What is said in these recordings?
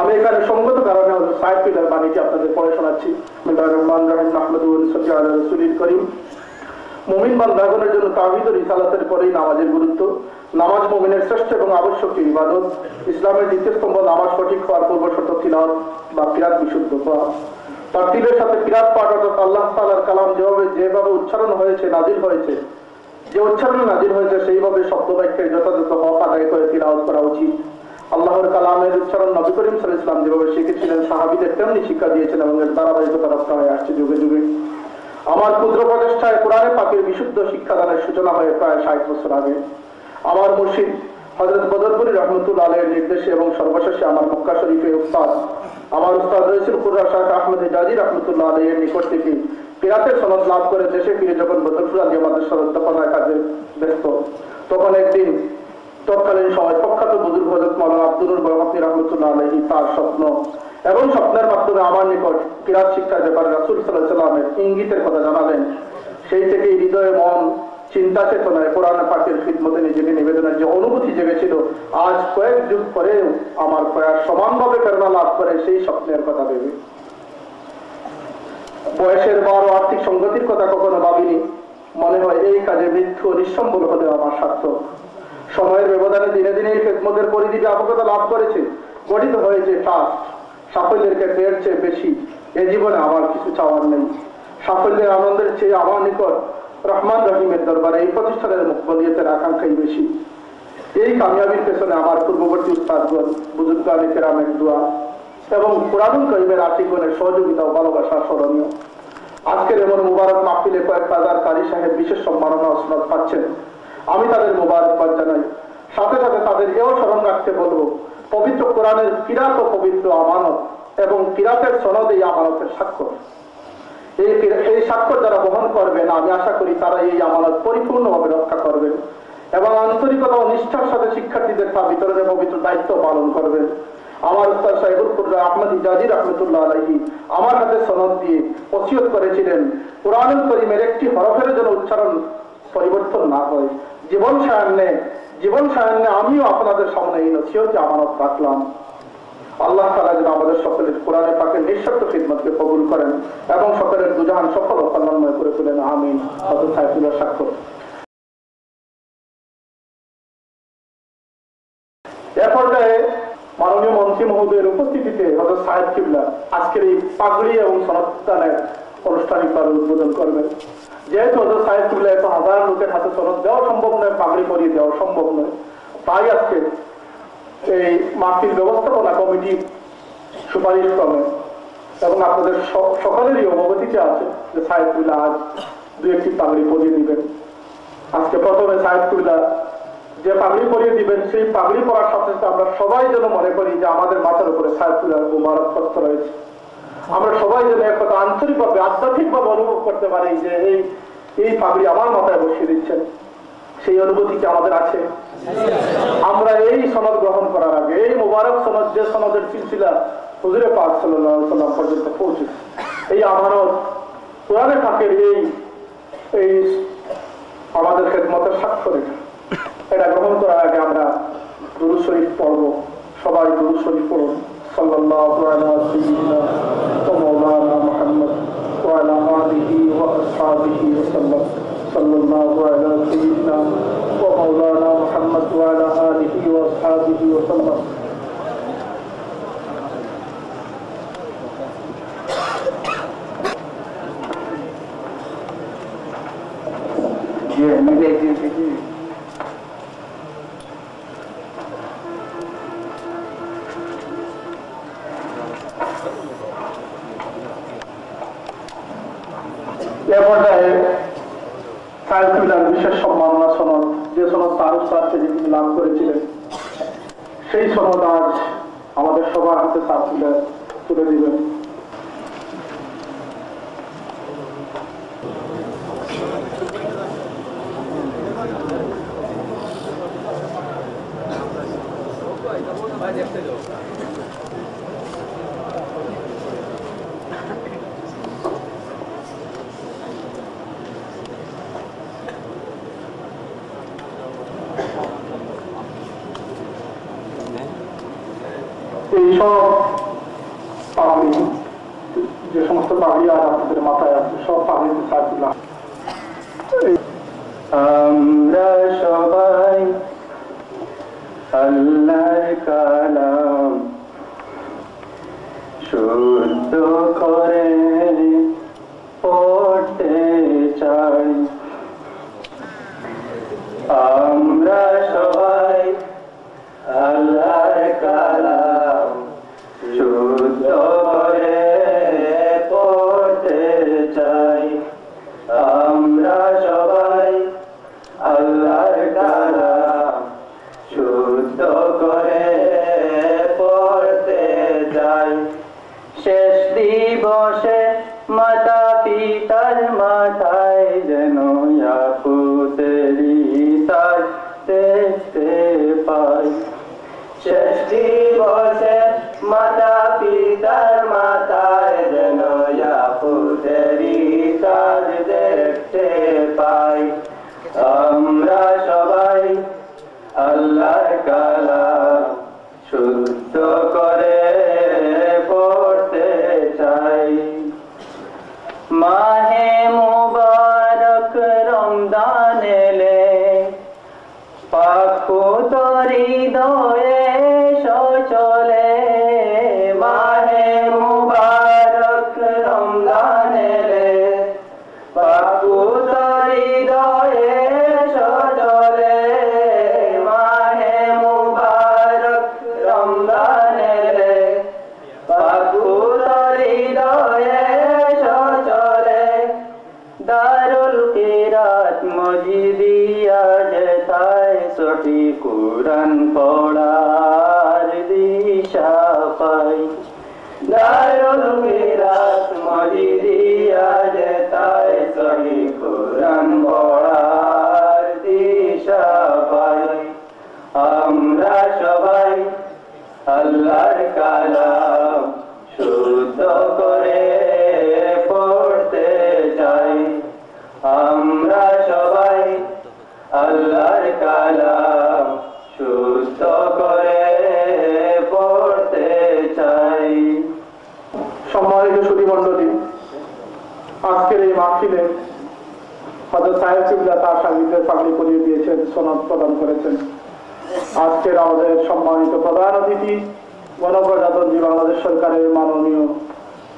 আমি এখানে সঙ্গত কারণে সাইড পিলার বাণীটি আপনাদের পড়ে শোনাচ্ছি। মিল্লাহির রহমানির রহিম মাহমুদুল করিম। মুমিন বান্দাগণের জন্য তাহিদ রিসালাতের পরেই নামাজের গুরুত্ব। নামাজ মুমিনের শ্রেষ্ঠ এবং আবশ্যক ইবাদত। ইসলামের দ্বিতীয় স্তম্ভ নামাজ সঠিক হওয়ার পূর্ব শর্ত বা কিরাত বিশুদ্ধ হওয়া। তারতিলের সাথে কিরাত পাঠ অর্থাৎ আল্লাহ তাআলার কালাম যেভাবে যেভাবে উচ্চারণ হয়েছে, নাজিল হয়েছে, যে উচ্চারণে নাজিল হয়েছে, সেইভাবে শব্দ বাক্যের যথাযথ হক আদায় করে তিলাওয়াত করা উচিত। আল্লাহর কালামের উচ্চারণ নবী করিম আলাইহি ওয়াসাল্লাম যেভাবে শিখেছিলেন, সাহাবীদের তেমনি শিক্ষা দিয়েছেন এবং এর ধারাবাহিকতা রক্ষা হয়ে আসছে যুগে যুগে। আমার ক্ষুদ্র প্রচেষ্টায় কোরআনে পাকের বিশুদ্ধ শিক্ষাদানের সূচনা হয়ে প্রায় ষাট বছর আগে। আমার মুর্শিদ হজরত বদরপুরি রহমতুল আলের নির্দেশে এবং সর্বশেষে আমার মক্কা শরীফে উস্তাদ, আমার উস্তাদ রয়েছেন কুর্রা শাহ আহমদ জাজি রহমতুল্লাহ আলের নিকট থেকে কিরাতের সনদ লাভ করে দেশে ফিরে যখন বদরপুর আলী আমাদের সরদ্দাপনার কাজে ব্যস্ত। তখন একদিন তৎকালীন সময় প্রখ্যাত বুজুর্গ হজরত মৌলানা আব্দুল বরমাতি রহমতুল্লাহ আলহী তার স্বপ্ন এবং স্বপ্নের মাধ্যমে আমার নিকট কিরাত শিক্ষার ব্যাপারে রাসুল সাল্লাহ সাল্লামের ইঙ্গিতের কথা জানালেন। সেই থেকে হৃদয়ে মন, চিন্তা, চেতনায় কোরআন পাকের খিদমতে নিজেকে নিবেদনের যে অনুভূতি জেগেছিল, আজ কয়েক যুগ পরেও আমার প্রয়াস সমানভাবে প্রেরণা লাভ করে সেই স্বপ্নের কথা ভেবে। বয়সের বড় আর্থিক সংগতির কথা কখনো ভাবিনি। মনে হয় এই কাজে মৃত্যু নিঃসম্বল হতে আমার সার্থক। সময়ের ব্যবধানে দিনে দিনে এই খেদমতের পরিধি ব্যাপকতা লাভ করেছে, গঠিত হয়েছে ট্রাস্ট সাফল্যের ক্ষেত্রে চেয়ে বেশি এ জীবনে আমার কিছু চাওয়ার নেই। সাফল্যের আনন্দের চেয়ে আমার নিকট রহমান রহিমের দরবারে এই প্রতিষ্ঠানের মুখবলিয়তের আকাঙ্ক্ষাই বেশি। এই কামিয়াবির পেছনে আমার পূর্ববর্তী উস্তাদগণ, বুজুর্গ আলী কেরামের দোয়া এবং কোরআনুল করিমের আশিকগণের সহযোগিতা ও ভালোবাসা স্মরণীয়। আজকের এমন মুবারক মাহফিলে কয়েক হাজার কারি সাহেব বিশেষ সম্মাননা ও পাচ্ছেন। আমি তাদের মুবারকবাদ জানাই। সাথে সাথে তাদের এও স্মরণ রাখতে বলব, পবিত্র কোরআনের কিরাত পবিত্র আমানত এবং কিরাতের সনদ এই আমানতের স্বাক্ষর। এই এই স্বাক্ষর যারা বহন করবেন, আমি আশা করি তারা এই আমানত পরিপূর্ণভাবে রক্ষা করবেন এবং আন্তরিকতা ও নিষ্ঠার সাথে শিক্ষার্থীদের তা বিতরণের পবিত্র দায়িত্ব পালন করবেন। আমার উস্তাদ সাহেবুল কুর্রা আহমদ ইজাজি রহমতুল্লাহ আলহী আমার হাতে সনদ দিয়ে ওসিয়ত করেছিলেন, কোরআনুল করিমের একটি হরফের জন্য উচ্চারণ পরিবর্তন না হয়। জীবন সায়ান্নে জীবন সায়ান্নে আমিও আপনাদের সামনে এই নসিহতে আমানত রাখলাম। আল্লাহ তালা যেন আমাদের সকলের কোরআনে পাকের নিঃশব্দ খিদমতকে কবুল করেন এবং সকলের দুজাহান সফল ও করে তোলেন। আমিন। হজরত সাহেবুল্লাহ স্বাক্ষর এ পর্যায়ে মাননীয় মন্ত্রী মহোদয়ের উপস্থিতিতে হজরত সাহেব কিবলা আজকের এই পাগড়ি এবং সনদানের আনুষ্ঠানিকভাবে উদ্বোধন করবেন। যেহেতু হজরত সাহেব কিবলা এত হাজার লোকের হাতে সনদ দেওয়া সম্ভব নয়, পাগড়ি পরিয়ে দেওয়া সম্ভব নয়। তাই আজকে এই মাহফিল ব্যবস্থাপনা কমিটি সুপারিশ ক্রমে এবং আপনাদের সকলেরই অবগতিতে আছে, যে সাহেবুল্লাহ আজ দু একটি পাগড়ি পরিয়ে দিবেন। আজকে প্রথমে সাহেবুল্লাহ যে পাগড়ি পরিয়ে দিবেন, সেই পাগড়ি পরার সাথে সাথে আমরা সবাই যেন মনে করি যে আমাদের মাথার উপরে সাহেবুল্লাহ মুবারক করতে রয়েছে। আমরা সবাই যেন এক কথা আন্তরিকভাবে, আধ্যাত্মিকভাবে অনুভব করতে পারি যে এই এই পাগড়ি আমার মাথায় বসিয়ে দিচ্ছেন। সেই অনুভূতি কি আমাদের আছে? আমরা এই সনদ গ্রহণ করার আগে, এই মোবারক সনদ, যে সনদের সিলসিলা হুজুরে পাক সাল্লাম পর্যন্ত পৌঁছে এই আমানত কোরআনে থাকের এই এই আমাদের খেদমতের স্বাক্ষর এটা। গ্রহণ করার আগে আমরা গুরু শরীফ পড়ব, সবাই গুরু শরীফ পড়ুন। صلى الله على سيدنا ومولانا محمد وعلى آله وأصحابه وسلم صلى الله على سيدنا ومولانا محمد وعلى آله وأصحابه وسلم Yeah, maybe I did, I did. বিশেষ সম্মাননা সনদ, যে সনদ তার স্যার থেকে তিনি লাভ করেছিলেন, সেই সনদ আজ আমাদের সবার হাতে স্যার তুলে তুলে দিবেন। দেখতে saw দিবসে মাতা পিতার মাতায় যেন ইয়াকুতেরি তাজ দেখতে পাই। আমরা সবাই আল্লাহর কালা শুদ্ধ আল্লাহর কালাম শুদ্ধ করে পড়তে চাই। সম্মানিত সুদী মণ্ডলী আজকের এই মাহফিলে হজরত সাহেব কিবলা তার সাহিত্যের পাগড়ি পরিয়ে দিয়েছেন, সনদ প্রদান করেছেন। আজকের আমাদের সম্মানিত প্রধান অতিথি গণপ্রজাতন্ত্রী বাংলাদেশ সরকারের মাননীয়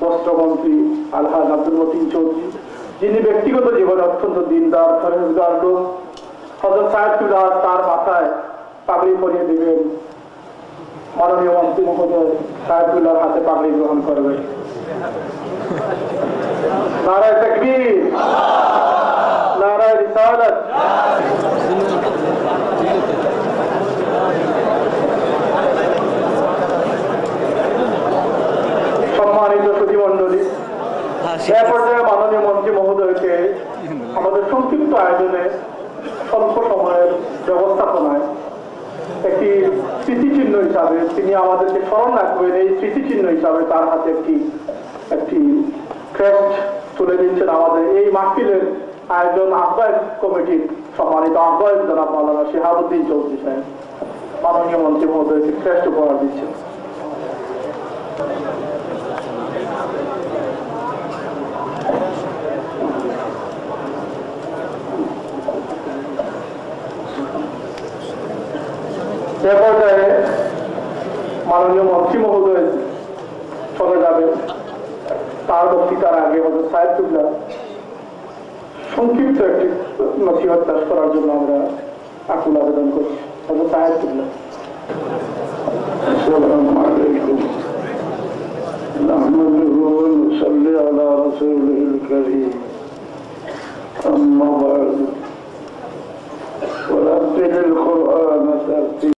বস্ত্রমন্ত্রী আলহাজ আব্দুল মতিন চৌধুরী, যিনি ব্যক্তিগত জীবনে অত্যন্ত দিনদার ফরেজগার লোক হজরত সাহেব কিবলা তার মাথায় পাগড়ি পরিয়ে দিবেন। মাননীয় মন্ত্রী মহোদয় সাহেবুল্লাহর হাতে পাগড়ি গ্রহণ করবে। নারায় তকবীর। নারায় রিসালাত। সম্মানিত সুধীমণ্ডলী এ পর্যায়ে মাননীয় মন্ত্রী মহোদয়কে আমাদের সংক্ষিপ্ত আয়োজনে স্বল্প সময়ের ব্যবস্থাপনায় একটি স্মৃতিচিহ্ন হিসাবে তিনি আমাদেরকে স্মরণ রাখবেন। এই স্মৃতিচিহ্ন হিসাবে তার হাতে একটি একটি ক্রেস্ট তুলে দিচ্ছেন আমাদের এই মাহফিলের আয়োজন আহ্বায়ক কমিটির সম্মানিত আহ্বায়ক জনাব মাওলানা শিহাবুদ্দিন চৌধুরী সাহেব। মাননীয় মন্ত্রী মহোদয়কে ক্রেস্ট উপহার দিচ্ছেন। এ পর্যায়ে মাননীয় মন্ত্রী মহোদয় চলে যাবে তার বক্তৃতার আগে হজরত সাহেব তুল্লা সংক্ষিপ্ত একটি নসিহত পেশ করার জন্য আমরা আকুল আবেদন করছি হজরত সাহেব তুল্লা السلام عليكم نحمده ونصلي على رسوله الكريم أما بعد ورتل القرآن ترتيلا